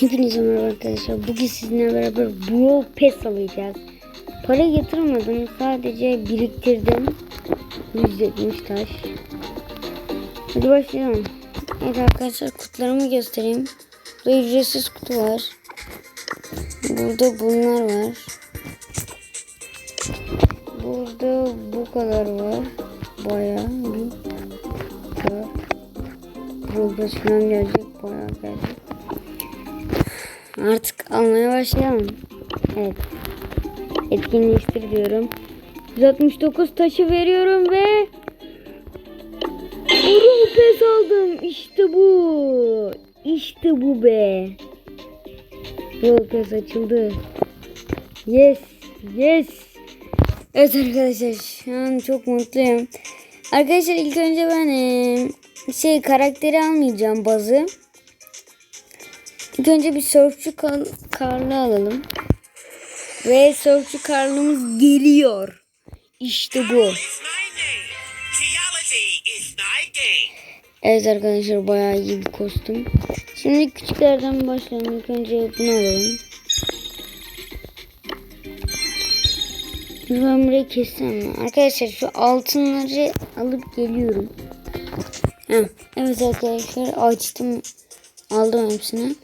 Hepinize merhaba arkadaşlar. Bugün sizinle beraber Brawl Pass alacağız. Para yatırmadım. Sadece biriktirdim. 170 taş. Hadi başlayalım. Evet arkadaşlar kutularımı göstereyim. Burada ücretsiz kutu var. Burada bunlar var. Burada bu kadar var. Bayağı bir Pass falan gelecek. Bayağı gelecek. Artık almaya başlayalım. Evet. Etkinleştir diyorum. 169 taşı veriyorum ve Uru pes aldım. İşte bu. İşte bu be. Yol pes açıldı. Yes. Yes. Evet arkadaşlar şu an çok mutluyum. Arkadaşlar ilk önce ben şey karakteri almayacağım bazı. İlk önce bir surfçu kar karlı alalım. Ve surfçu karlımız geliyor. İşte bu. Evet arkadaşlar bayağı iyi bir kostüm. Şimdi küçüklerden başlayalım. İlk önce bunu alalım. Ben burayı kessem mi? Arkadaşlar şu altınları alıp geliyorum. Heh, evet arkadaşlar açtım. Aldım hepsini.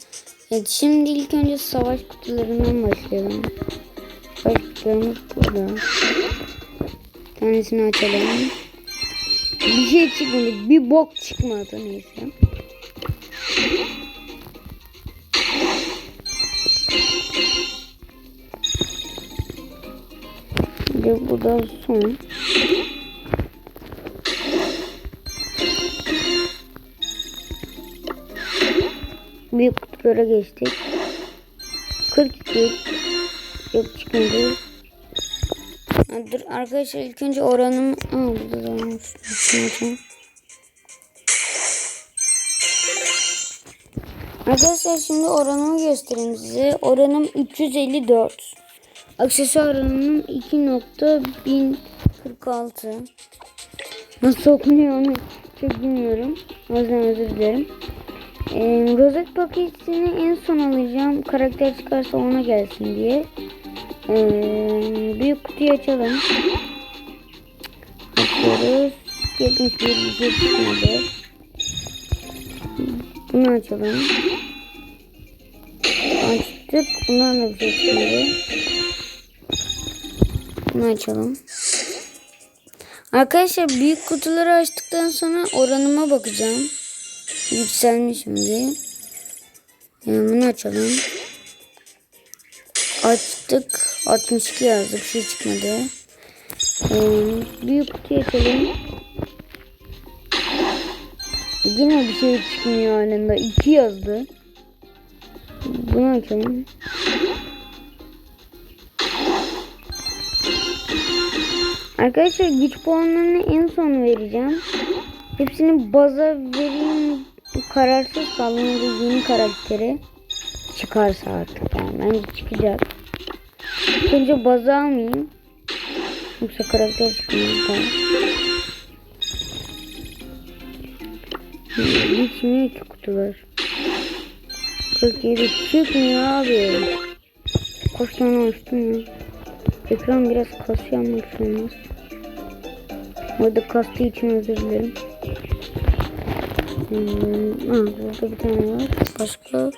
Evet şimdi ilk önce savaş kutularından başlayalım. Savaş kutularımız burada. Tanesini açalım. Bir şey çıkmadı. Bir bok çıkmadı neyse. Ve bu da son. Büyük kutulara geçtik. 42 yok çıkmadı. Ha, dur arkadaşlar ilk önce oranım Aa, burada da açalım. Arkadaşlar şimdi oranımı göstereyim size. Oranım 354. Aksesuar oranım 2.1046. Nasıl okunuyor onu çok bilmiyorum. O yüzden özür dilerim. Ee, rozet paketini en son alacağım. Karakter çıkarsa ona gelsin diye. Ee, büyük kutuyu açalım. Açıyoruz. 71 bir şey çıkmadı. Bunu açalım. Açtık. Bundan da bir şey çıkmadı. Bunu açalım. Arkadaşlar büyük kutuları açtıktan sonra oranıma bakacağım. Yükselmiş mi diye. Yani bunu açalım. Açtık. 62 yazdı. Bir şey çıkmadı. Ee, büyük kutuyu açalım. Yine bir şey çıkmıyor anında. 2 yazdı. Bunu açalım. Arkadaşlar güç puanlarını en son vereceğim. Hepsini baza vereyim. Kararsız kaldım. Yeni karakteri çıkarsa artık yani. Bence çıkacak. Önce baza almayayım. Yoksa karakter çıkmıyor. Tamam. Bitmiyor ki kutular. 47 çıkmıyor abi. Kaç tane açtım ya. Ekran biraz kasıyor ama bir şey. Orada kastığı için özür dilerim. Hmm, burada bir tane var. Başka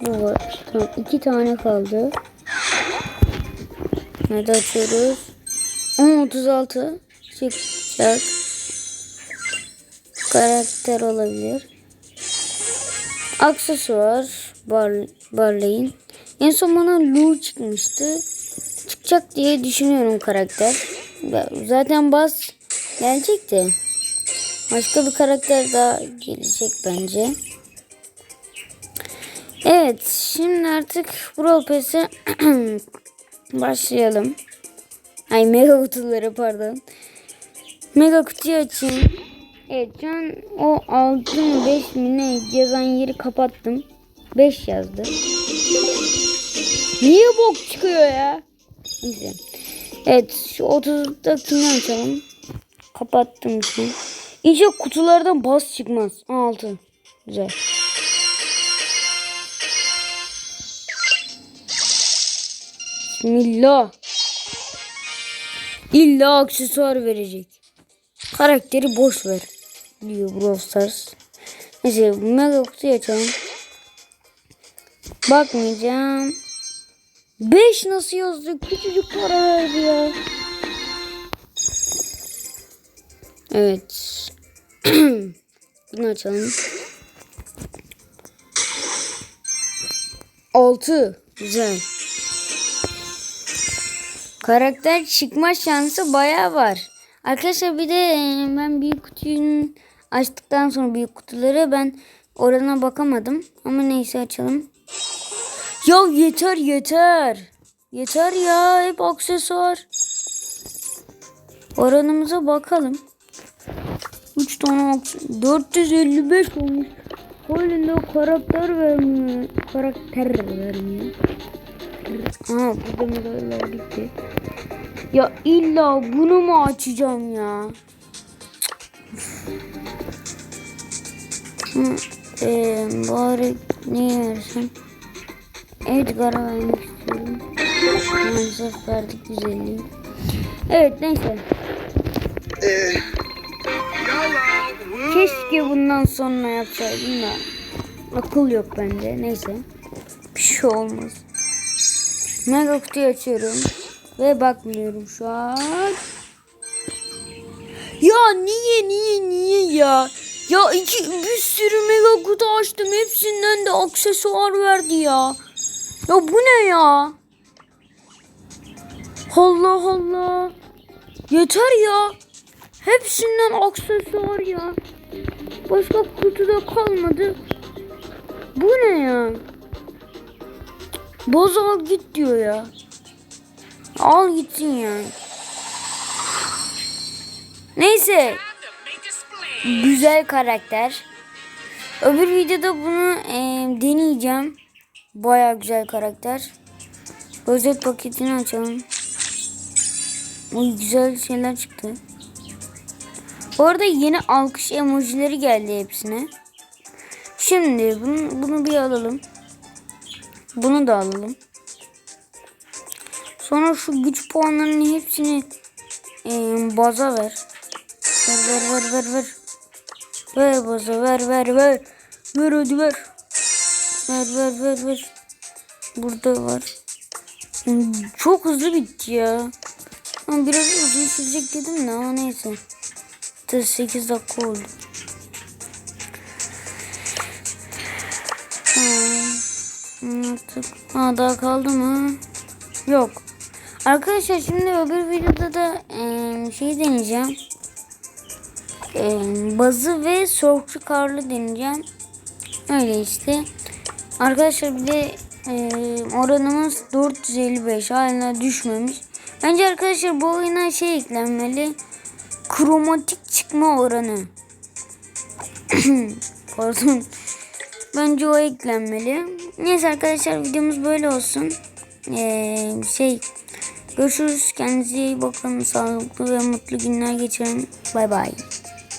bu var. Tamam, iki tane kaldı. Nerede açıyoruz? 10.36 çıkacak. Karakter olabilir. Aksesuar bar, Barley'in. En son bana Lu çıkmıştı. Çıkacak diye düşünüyorum karakter. Zaten bas gelecek de. Başka bir karakter daha gelecek bence. Evet şimdi artık Brawl Pass'e başlayalım. Ay mega kutuları pardon. Mega kutuyu açayım. Evet şu an o 6 mı 5 mi ne yazan yeri kapattım. 5 yazdı. Niye bok çıkıyor ya? Neyse. Evet şu 30'dakini açalım. Kapattım şu. İyice kutulardan bas çıkmaz. Altın. Güzel. Bismillah. İlla aksesuar verecek. Karakteri boş ver. Diyor Brawl Stars. Neyse mega kutuyu açalım. Bakmayacağım. 5 nasıl yazdık? Küçücük para verdi ya. Evet. Bunu açalım. 6. Güzel. Karakter çıkma şansı bayağı var. Arkadaşlar bir de e, ben büyük kutuyu açtıktan sonra büyük kutuları ben orana bakamadım. Ama neyse açalım. Ya yeter yeter. Yeter ya hep aksesuar. Oranımıza bakalım. 3 tane aksesuar. 455 olmuş. Halinde karakter vermiyor. Karakter vermiyor. Aha burada medalyalar gitti. Ya illa bunu mu açacağım ya? Hı, ee, bari ne versem? Edgar'a vermek istiyorum. Maalesef verdik güzelliği. Evet neyse. Keşke bundan sonra yapsaydım da. Akıl yok bende. Neyse. Bir şey olmaz. Mega kutuyu açıyorum. Ve bakmıyorum şu an. Ya niye niye niye ya? Ya iki bir sürü mega kutu açtım. Hepsinden de aksesuar verdi ya. Ya bu ne ya? Allah Allah. Yeter ya. Hepsinden aksesuar ya. Başka kutuda kalmadı. Bu ne ya? Boz al git diyor ya. Al gitsin yani. Neyse. Güzel karakter. Öbür videoda bunu e, deneyeceğim. Baya güzel karakter. Özet paketini açalım. Oy güzel şeyler çıktı. Bu arada yeni alkış emojileri geldi hepsine. Şimdi bunu, bunu bir alalım. Bunu da alalım. Sonra şu güç puanlarının hepsini e, baza ver. Ver ver ver ver ver. Ver baza ver ver ver. Ver hadi ver. Ver ver ver ver. Burada var. Hmm, Çok hızlı bitti ya. Biraz uzun sürecek dedim de ama neyse. 8 dakika oldu. Artık. Ha daha kaldı mı? Yok. Arkadaşlar şimdi öbür videoda da e, şey deneyeceğim. E, bazı ve soğukçu karlı deneyeceğim. Öyle işte. Arkadaşlar bir de e, oranımız 455 hala düşmemiş. Bence arkadaşlar bu oyuna şey eklenmeli. Kromatik çıkma oranı. Pardon. Bence o eklenmeli. Neyse arkadaşlar videomuz böyle olsun. Ee, şey görüşürüz. Kendinize iyi bakın. Sağlıklı ve mutlu günler geçirin. Bay bay.